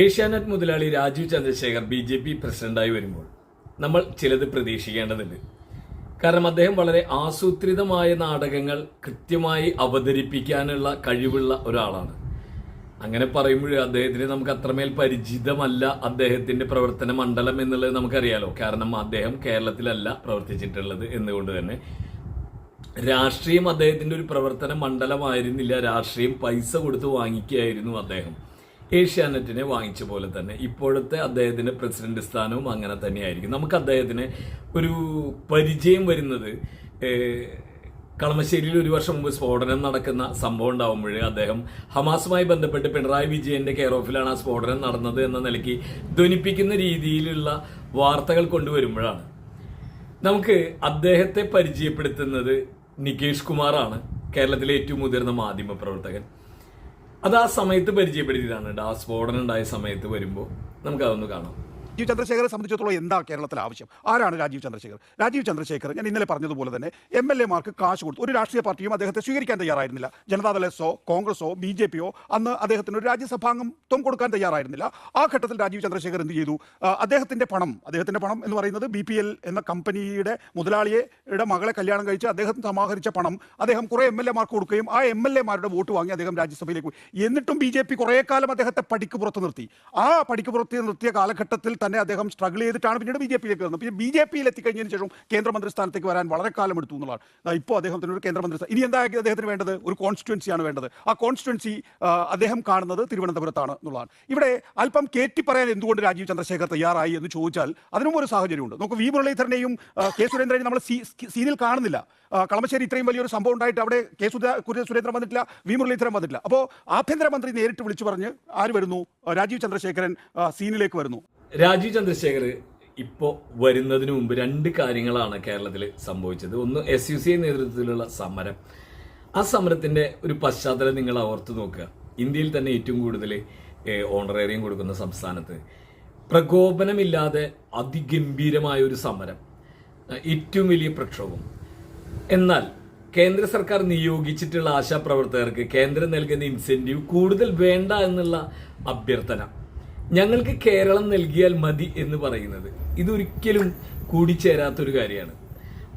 ഏഷ്യാനെറ്റ് മുതലാളി Rajeev Chandrasekhar B J P പ്രസിഡന്റായി വരുമ്പോൾ നമ്മൾ ചിലത് പ്രതീക്ഷിക്കേണ്ടതുണ്ട്. കാരണം അദ്ദേഹം വളരെ ആസൂത്രിതമായ നാടകങ്ങൾ കൃത്യമായി അവതരിപ്പിക്കാനുള്ള കഴിവുള്ള ഒരാളാണ്. അങ്ങനെ പറയുമ്പോൾ അദ്ദേഹത്തിന് നമുക്ക് അത്രമേൽ പരിചിതമല്ല അദ്ദേഹത്തിന്റെ പ്രവർത്തന മണ്ഡലം എന്നുള്ളത് നമുക്കറിയാലോ. കാരണം അദ്ദേഹം കേരളത്തിലല്ല പ്രവർത്തിച്ചിട്ടുള്ളത് എന്നുകൊണ്ട് തന്നെ. രാഷ്ട്രീയം അദ്ദേഹത്തിന്റെ ഒരു പ്രവർത്തന മണ്ഡലമായിരുന്നില്ല. രാഷ്ട്രീയം പൈസ കൊടുത്ത് വാങ്ങിക്കുകയായിരുന്നു അദ്ദേഹം. ഏഷ്യാനെറ്റിനെ വാങ്ങിച്ച പോലെ തന്നെ ഇപ്പോഴത്തെ അദ്ദേഹത്തിന്റെ പ്രസിഡന്റ് സ്ഥാനവും അങ്ങനെ തന്നെയായിരിക്കും. നമുക്ക് അദ്ദേഹത്തിന് ഒരു പരിചയം വരുന്നത് കളമശ്ശേരിയിൽ ഒരു വർഷം മുമ്പ് സ്ഫോടനം നടക്കുന്ന സംഭവം ഉണ്ടാകുമ്പോഴേ അദ്ദേഹം ഹമാസുമായി ബന്ധപ്പെട്ട് പിണറായി വിജയന്റെ കെയർ ഓഫിലാണ് ആ സ്ഫോടനം നടന്നത് എന്ന നിലയ്ക്ക് ധ്വനിപ്പിക്കുന്ന രീതിയിലുള്ള വാർത്തകൾ കൊണ്ടുവരുമ്പോഴാണ്. നമുക്ക് അദ്ദേഹത്തെ പരിചയപ്പെടുത്തുന്നത് നികേഷ് കുമാറാണ് കേരളത്തിലെ ഏറ്റവും മുതിർന്ന മാധ്യമ പ്രവർത്തകൻ. അത് ആ സമയത്ത് പരിചയപ്പെടുത്തിയതാണ്. ആ സ്ഫോടനം ഉണ്ടായ സമയത്ത് വരുമ്പോൾ നമുക്കതൊന്ന് കാണാം. രാജീവ് ചന്ദ്രശേഖരെ സംബന്ധിച്ചിടത്തോളം എന്താ കേരളത്തിൽ ആവശ്യം? ആരാണ് രാജീവ് ചന്ദ്രശേഖർ? രാജീവ് ചന്ദ്രശേഖർ ഞാൻ ഇന്നലെ പറഞ്ഞതുപോലെ തന്നെ എം എൽ എമാർക്ക് കാശ് കൊടുത്തു. ഒരു രാഷ്ട്രീയ പാർട്ടിയും അദ്ദേഹത്തെ സ്വീകരിക്കാൻ തയ്യാറായിരുന്നില്ല. ജനതാദൾ കോൺഗ്രസോ ബി ജെ പിയോ അന്ന് അദ്ദേഹത്തിന് ഒരു രാജ്യസഭാംഗത്വം കൊടുക്കാൻ തയ്യാറായിരുന്നില്ല. ആ ഘട്ടത്തിൽ രാജീവ് ചന്ദ്രശേഖർ എന്ത് ചെയ്തു? അദ്ദേഹത്തിന്റെ പണം അദ്ദേഹത്തിന്റെ പണം എന്ന് പറയുന്നത് ബി പി എൽ എന്ന കമ്പനിയുടെ മുതലാളിയുടെ മകളെ കല്യാണം കഴിച്ച് അദ്ദേഹം സമാഹരിച്ച പണം അദ്ദേഹം കുറേ എം എൽ എമാർക്ക് കൊടുക്കുകയും ആ എം എൽ എമാരുടെ വോട്ട് വാങ്ങി അദ്ദേഹം രാജ്യസഭയിലേക്ക് പോയി. എന്നിട്ടും ബി ജെ പി കുറേ കാലം അദ്ദേഹത്തെ പടിക്ക് പുറത്ത് നിർത്തി. ആ പടിക്ക് പുറത്ത് നിർത്തിയ കാലഘട്ടത്തിൽ തന്നെ അദ്ദേഹം സ്ട്രഗിൾ ചെയ്തിട്ടാണ് പിന്നീട് ബി ജെ പിയിലേക്ക് വന്നത്. പിന്നെ ബി ജെ പിയിൽ എത്തിക്കഴിഞ്ഞതിന് ശേഷം കേന്ദ്രമന്ത്രി സ്ഥാനത്തേക്ക് വരാൻ വളരെ കാലം എടുത്തു എന്നുള്ളതാണ് ഇപ്പോൾ അദ്ദേഹത്തിന് ഒരു കേന്ദ്രമന്ത്രി ഇനി എന്താ അദ്ദേഹത്തിന് വേണ്ടത്? ഒരു കോൺസ്റ്റിറ്റ്യുവൻസിയാണ് വേണ്ടത്. ആ കോൺസ്റ്റിറ്റ്യുവൻസി അദ്ദേഹം കാണുന്നത് തിരുവനന്തപുരത്താണ് എന്നുള്ളതാണ്. ഇവിടെ അല്പം കയറ്റി പറയാൻ എന്തുകൊണ്ട് രാജീവ് ചന്ദ്രശേഖർ തയ്യാറായി എന്ന് ചോദിച്ചാൽ അതിനും ഒരു സാഹചര്യമുണ്ട്. നമുക്ക് വി മുരളീധരനെയും കെ സുരേന്ദ്രനെയും നമ്മൾ സീനിൽ കാണുന്നില്ല. കളമശ്ശേരി ഇത്രയും വലിയൊരു സംഭവം ഉണ്ടായിട്ട് അവിടെ കെ സുരേന്ദ്രൻ വന്നിട്ടില്ല വി മുരളീധരൻ വന്നിട്ടില്ല. അപ്പോൾ ആഭ്യന്തരമന്ത്രി നേരിട്ട് വിളിച്ചു പറഞ്ഞ് ആര് വരുന്നു? രാജീവ് ചന്ദ്രശേഖരൻ സീനിലേക്ക് വരുന്നു. രാജീവ് ചന്ദ്രശേഖർ ഇപ്പോൾ വരുന്നതിന് മുമ്പ് രണ്ട് കാര്യങ്ങളാണ് കേരളത്തിൽ സംഭവിച്ചത്. ഒന്ന് എസ് യു സി നേതൃത്വത്തിലുള്ള സമരം. ആ സമരത്തിന്റെ ഒരു പശ്ചാത്തലം നിങ്ങൾ ഓർത്തു നോക്കുക. ഇന്ത്യയിൽ തന്നെ ഏറ്റവും കൂടുതൽ ഓണറേറിയം കൊടുക്കുന്ന സംസ്ഥാനത്ത്. പ്രകോപനമില്ലാതെ അതിഗംഭീരമായ ഒരു സമരം ഏറ്റവും വലിയ പ്രക്ഷോഭം. എന്നാൽ കേന്ദ്ര സർക്കാർ നിയോഗിച്ചിട്ടുള്ള ആശാപ്രവർത്തകർക്ക് കേന്ദ്രം നൽകുന്ന ഇൻസെന്റീവ് കൂടുതൽ വേണ്ട എന്നുള്ള അഭ്യർത്ഥന. ഞങ്ങൾക്ക് കേരളം നൽകിയാൽ മതി എന്ന് പറയുന്നത്. ഇതൊരിക്കലും കൂടിച്ചേരാത്തൊരു കാര്യമാണ്.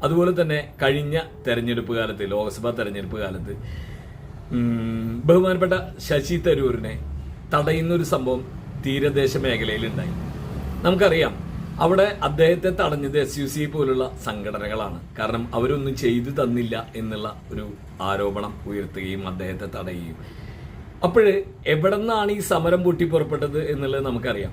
അതുപോലെ തന്നെ കഴിഞ്ഞ തെരഞ്ഞെടുപ്പ് കാലത്ത് ലോക്സഭാ തെരഞ്ഞെടുപ്പ് കാലത്ത് ബഹുമാനപ്പെട്ട ശശി തരൂരിനെ തടയുന്ന ഒരു സംഭവം തീരദേശ മേഖലയിൽ ഉണ്ടായി നമുക്കറിയാം അവിടെ അദ്ദേഹത്തെ തടഞ്ഞത് എസ് യു സി പോലുള്ള സംഘടനകളാണ്. കാരണം അവരൊന്നും ചെയ്തു തന്നില്ല എന്നുള്ള ഒരു ആരോപണം ഉയർത്തുകയും അദ്ദേഹത്തെ തടയുകയും അപ്പോഴ് എവിടെ നിന്നാണ് ഈ സമരം പൊട്ടി പുറപ്പെട്ടത് എന്നുള്ളത് നമുക്കറിയാം.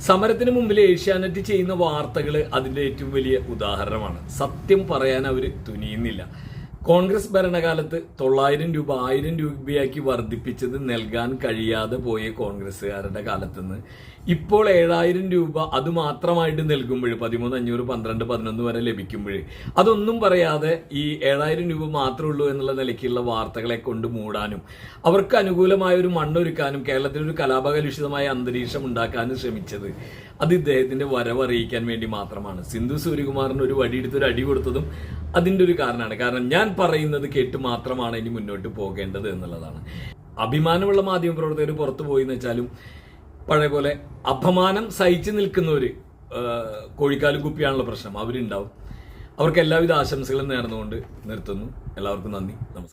സമരത്തിന് മുമ്പിൽ ഏഷ്യാനെറ്റ് ചെയ്യുന്ന വാർത്തകൾ അതിന്റെ ഏറ്റവും വലിയ ഉദാഹരണമാണ്. സത്യം പറയാൻ അവർ തുനിയുന്നില്ല. കോൺഗ്രസ് ഭരണകാലത്ത് തൊള്ളായിരം രൂപ ആയിരം രൂപയാക്കി വർദ്ധിപ്പിച്ചത് നൽകാൻ കഴിയാതെ പോയ കോൺഗ്രസ്സുകാരുടെ കാലത്തുനിന്ന്. ഇപ്പോൾ ഏഴായിരം രൂപ അത് മാത്രമായിട്ട് നൽകുമ്പോൾ പതിമൂന്ന് അഞ്ഞൂറ് പന്ത്രണ്ട് പതിനൊന്ന് വരെ ലഭിക്കുമ്പോൾ അതൊന്നും പറയാതെ ഈ ഏഴായിരം രൂപ മാത്രമേ ഉള്ളൂ എന്നുള്ള നിലയ്ക്കുള്ള വാർത്തകളെ കൊണ്ട് മൂടാനും അവർക്ക് അനുകൂലമായ ഒരു മണ്ണൊരുക്കാനും കേരളത്തിൽ ഒരു കലാപകലുഷിതമായ അന്തരീക്ഷം ഉണ്ടാക്കാനും ശ്രമിച്ചത് അത് ഇദ്ദേഹത്തിന്റെ വരവറിയിക്കാൻ വേണ്ടി മാത്രമാണ്. സിന്ധു സൂര്യകുമാറിന് ഒരു വടിയെടുത്ത് ഒരു അടി കൊടുത്തതും അതിന്റെ ഒരു കാരണമാണ്. കാരണം ഞാൻ പറയുന്നത് കേട്ട് മാത്രമാണ് ഇനി മുന്നോട്ട് പോകേണ്ടത് എന്നുള്ളതാണ്. അഭിമാനമുള്ള മാധ്യമ പ്രവർത്തകർ പുറത്തു പോയി എന്ന് വെച്ചാലും പഴയ പോലെ അപമാനം സഹിച്ചു നിൽക്കുന്നവര് ഒരു കോഴിക്കാലും കുപ്പിയാണുള്ള പ്രശ്നം. അവരുണ്ടാവും. അവർക്ക് എല്ലാവിധ ആശംസകളും നേർന്നുകൊണ്ട് നിർത്തുന്നു. എല്ലാവർക്കും നന്ദി. നമസ്കാരം